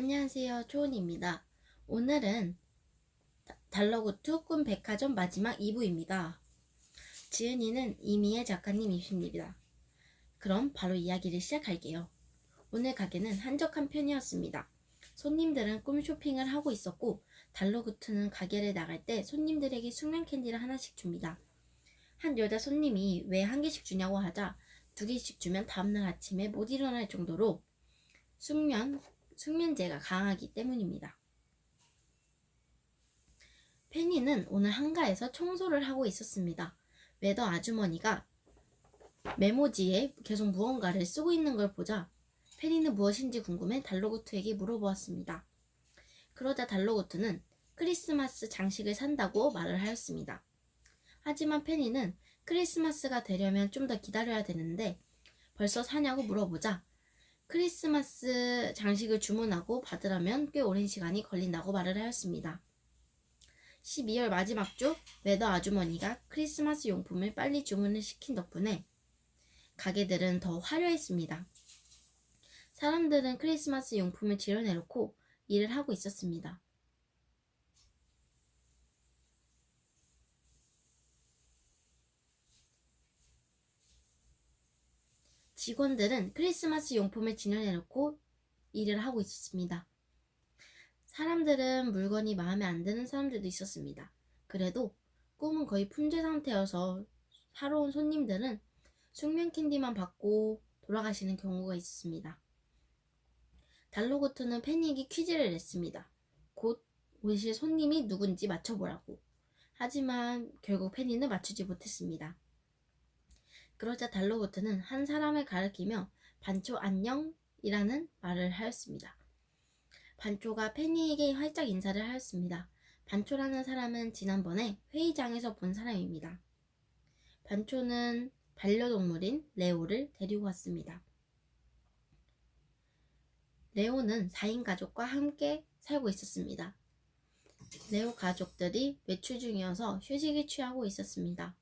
안녕하세요. 초은입니다. 오늘은 달러구투 꿈 백화점 마지막 2부입니다. 지은이는 이미애 작가님이십니다. 그럼 바로 이야기를 시작할게요. 오늘 가게는 한적한 편이었습니다. 손님들은 꿈 쇼핑을 하고 있었고 달러구투는 가게를 나갈 때 손님들에게 숙면 캔디를 하나씩 줍니다. 한 여자 손님이 왜 한 개씩 주냐고 하자 두 개씩 주면 다음날 아침에 못 일어날 정도로 숙면 숙면제가 강하기 때문입니다. 페니는 오늘 한가에서 청소를 하고 있었습니다. 매더 아주머니가 메모지에 계속 무언가를 쓰고 있는 걸 보자 페니는 무엇인지 궁금해 달로구트에게 물어보았습니다. 그러자 달로구트는 크리스마스 장식을 산다고 말을 하였습니다. 하지만 페니는 크리스마스가 되려면 좀 더 기다려야 되는데 벌써 사냐고 물어보자 크리스마스 장식을 주문하고 받으려면 꽤 오랜 시간이 걸린다고 말을 하였습니다. 12월 마지막 주 매더 아주머니가 크리스마스 용품을 빨리 주문을 시킨 덕분에 가게들은 더 화려했습니다. 사람들은 크리스마스 용품을 지어내놓고 일을 하고 있었습니다. 직원들은 크리스마스 용품을 진열해놓고 일을 하고 있었습니다. 사람들은 물건이 마음에 안 드는 사람들도 있었습니다. 그래도 꿈은 거의 품절 상태여서 사러 온 손님들은 숙면 캔디만 받고 돌아가시는 경우가 있었습니다. 달로고트는 패닉이 퀴즈를 냈습니다. 곧 오실 손님이 누군지 맞춰보라고. 하지만 결국 페니는 맞추지 못했습니다. 그러자 달로보트는 한 사람을 가리키며 반초 안녕이라는 말을 하였습니다. 반초가 페니에게 활짝 인사를 하였습니다. 반초라는 사람은 지난번에 회의장에서 본 사람입니다. 반초는 반려동물인 레오를 데리고 왔습니다. 레오는 4인 가족과 함께 살고 있었습니다. 레오 가족들이 외출 중이어서 휴식을 취하고 있었습니다.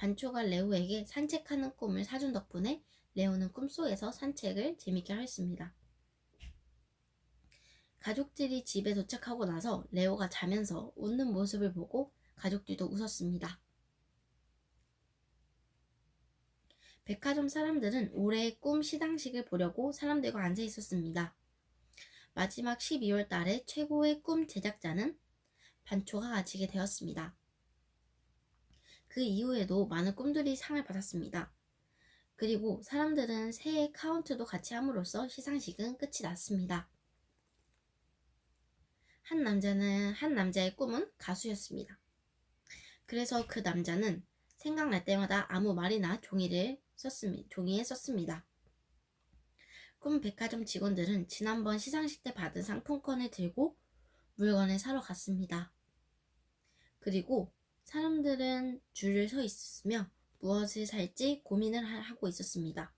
반초가 레오에게 산책하는 꿈을 사준 덕분에 레오는 꿈속에서 산책을 재밌게 하였습니다. 가족들이 집에 도착하고 나서 레오가 자면서 웃는 모습을 보고 가족들도 웃었습니다. 백화점 사람들은 올해의 꿈 시상식을 보려고 사람들과 앉아 있었습니다. 마지막 12월 달에 최고의 꿈 제작자는 반초가 가지게 되었습니다. 그 이후에도 많은 꿈들이 상을 받았습니다. 그리고 사람들은 새해 카운트도 같이 함으로써 시상식은 끝이 났습니다. 한 남자는 한 남자의 꿈은 가수였습니다. 그래서 그 남자는 생각날 때마다 아무 말이나 종이를 썼습니다. 종이에 썼습니다. 꿈 백화점 직원들은 지난번 시상식 때 받은 상품권을 들고 물건을 사러 갔습니다. 그리고 사람들은 줄을 서 있었으며 무엇을 살지 고민을 하고 있었습니다.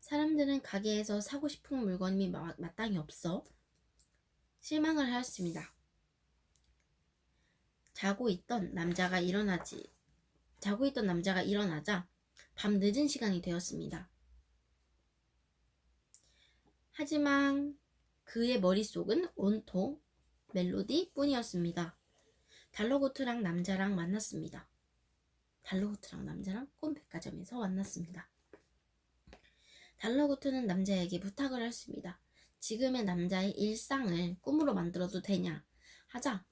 사람들은 가게에서 사고 싶은 물건이 마땅히 없어 실망을 하였습니다. 자고 있던 남자가 일어나지 자고 있던 남자가 일어나자 밤 늦은 시간이 되었습니다. 하지만 그의 머릿속은 온통 멜로디 뿐이었습니다. 달러고트랑 남자랑 만났습니다. 달러고트랑 남자랑 꿈 백화점에서 만났습니다. 달러고트는 남자에게 부탁을 했습니다. 지금의 남자의 일상을 꿈으로 만들어도 되냐 하자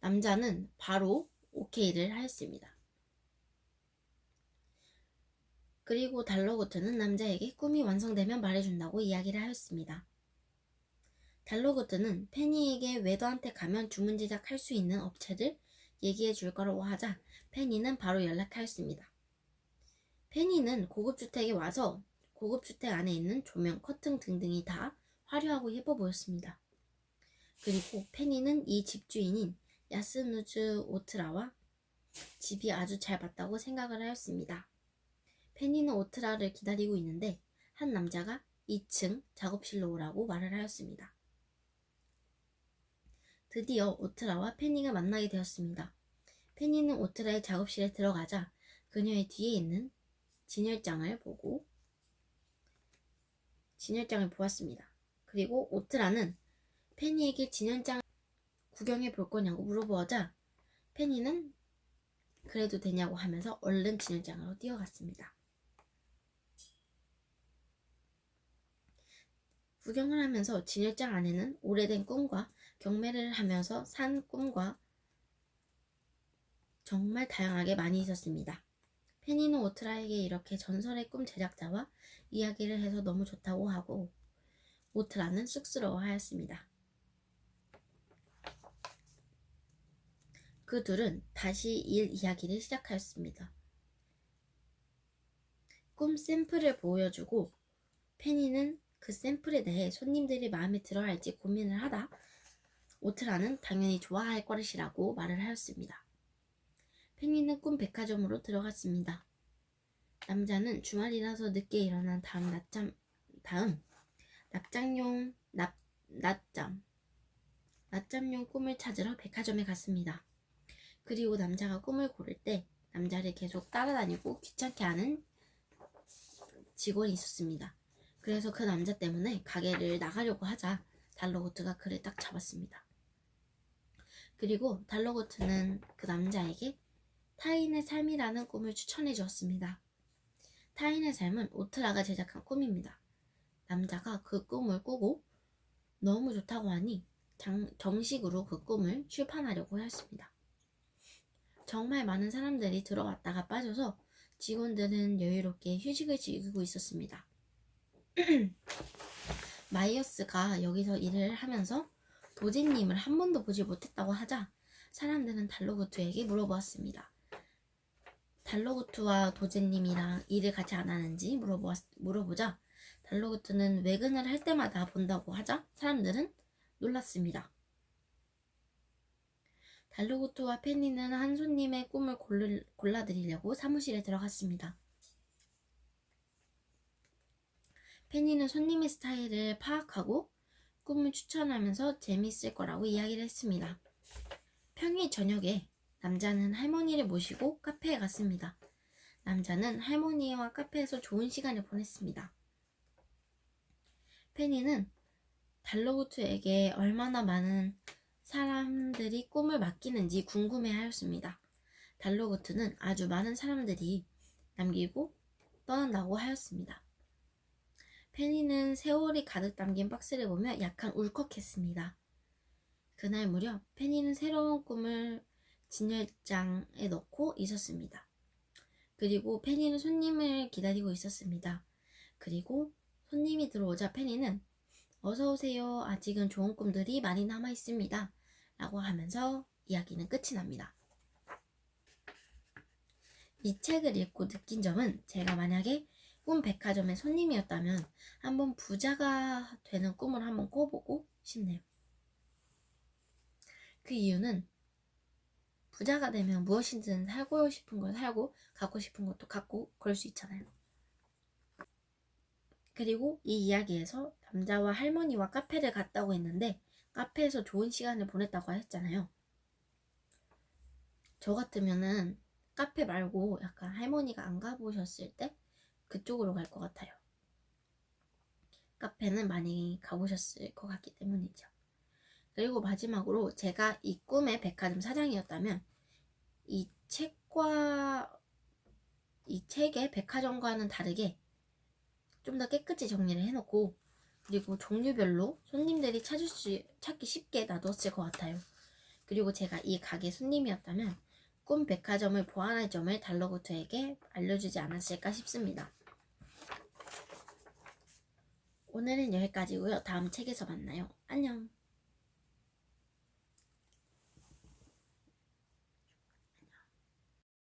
남자는 바로 오케이를 하였습니다. 그리고 달러고트는 남자에게 꿈이 완성되면 말해준다고 이야기를 하였습니다. 달로그트는 페니에게 웨더한테 가면 주문 제작할 수 있는 업체를 얘기해 줄 거라고 하자 페니는 바로 연락하였습니다. 페니는 고급주택에 와서 고급주택 안에 있는 조명, 커튼 등등이 다 화려하고 예뻐 보였습니다. 그리고 페니는 이 집주인인 야스누즈 오트라와 집이 아주 잘 맞다고 생각을 하였습니다. 페니는 오트라를 기다리고 있는데 한 남자가 2층 작업실로 오라고 말을 하였습니다. 드디어 오트라와 페니가 만나게 되었습니다. 페니는 오트라의 작업실에 들어가자 그녀의 뒤에 있는 진열장을 보고 진열장을 보았습니다. 그리고 오트라는 페니에게 진연장 구경해 볼 거냐고 물어보자 페니는 그래도 되냐고 하면서 얼른 진연장으로 뛰어갔습니다. 구경을 하면서 진열장 안에는 오래된 꿈과 경매를 하면서 산 꿈과 정말 다양하게 많이 있었습니다. 페니는 오트라에게 이렇게 전설의 꿈 제작자와 이야기를 해서 너무 좋다고 하고 오트라는 쑥스러워하였습니다. 그 둘은 다시 일 이야기를 시작하였습니다. 꿈 샘플을 보여주고 페니는 그 샘플에 대해 손님들이 마음에 들어 할지 고민을 하다 오트라는 당연히 좋아할 것이라고 말을 하였습니다. 페니는 꿈 백화점으로 들어갔습니다. 남자는 주말이라서 늦게 일어난 다음 낮잠 다음 납장용 납 낮잠 낮잠용 꿈을 찾으러 백화점에 갔습니다. 그리고 남자가 꿈을 고를 때 남자를 계속 따라다니고 귀찮게 하는 직원이 있었습니다. 그래서 그 남자 때문에 가게를 나가려고 하자 달러고트가 그를 딱 잡았습니다. 그리고 달러고트는 그 남자에게 타인의 삶이라는 꿈을 추천해 주었습니다. 타인의 삶은 오트라가 제작한 꿈입니다. 남자가 그 꿈을 꾸고 너무 좋다고 하니 장, 정식으로 그 꿈을 출판하려고 했습니다. 정말 많은 사람들이 들어왔다가 빠져서 직원들은 여유롭게 휴식을 즐기고 있었습니다. 마이어스가 여기서 일을 하면서 도제님을 한 번도 보지 못했다고 하자 사람들은 달로구트에게 물어보았습니다. 달로구트와 도제님이랑 일을 같이 안 하는지 물어보, 물어보자 달로구트는 외근을 할 때마다 본다고 하자 사람들은 놀랐습니다. 달로구트와 페니는 한 손님의 꿈을 골라드리려고 사무실에 들어갔습니다. 페니는 손님의 스타일을 파악하고 꿈을 추천하면서 재밌을 거라고 이야기를 했습니다. 평일 저녁에 남자는 할머니를 모시고 카페에 갔습니다. 남자는 할머니와 카페에서 좋은 시간을 보냈습니다. 페니는 달로구트에게 얼마나 많은 사람들이 꿈을 맡기는지 궁금해 하였습니다. 달로구트는 아주 많은 사람들이 남기고 떠난다고 하였습니다. 페니는 세월이 가득 담긴 박스를 보며 약간 울컥했습니다. 그날 무렵 페니는 새로운 꿈을 진열장에 넣고 있었습니다. 그리고 페니는 손님을 기다리고 있었습니다. 그리고 손님이 들어오자 페니는 어서 오세요. 아직은 좋은 꿈들이 많이 남아 있습니다. 라고 하면서 이야기는 끝이 납니다. 이 책을 읽고 느낀 점은 제가 만약에 꿈 백화점의 손님이었다면 한번 부자가 되는 꿈을 한번 꿔보고 싶네요. 그 이유는 부자가 되면 무엇이든 살고 싶은 걸 살고 갖고 싶은 것도 갖고 그럴 수 있잖아요. 그리고 이 이야기에서 남자와 할머니와 카페를 갔다고 했는데 카페에서 좋은 시간을 보냈다고 했잖아요. 저 같으면은 카페 말고 약간 할머니가 안 가보셨을 때 그쪽으로 갈 것 같아요. 카페는 많이 가보셨을 것 같기 때문이죠. 그리고 마지막으로 제가 이 꿈의 백화점 사장이었다면 이 책과 이 책의 백화점과는 다르게 좀 더 깨끗이 정리를 해놓고 그리고 종류별로 손님들이 찾을 수 찾기 쉽게 놔뒀을 것 같아요. 그리고 제가 이 가게 손님이었다면 꿈 백화점을 보완할 점을 달러구트에게 알려주지 않았을까 싶습니다. 오늘은 여기까지고요. 다음 책에서 만나요. 안녕.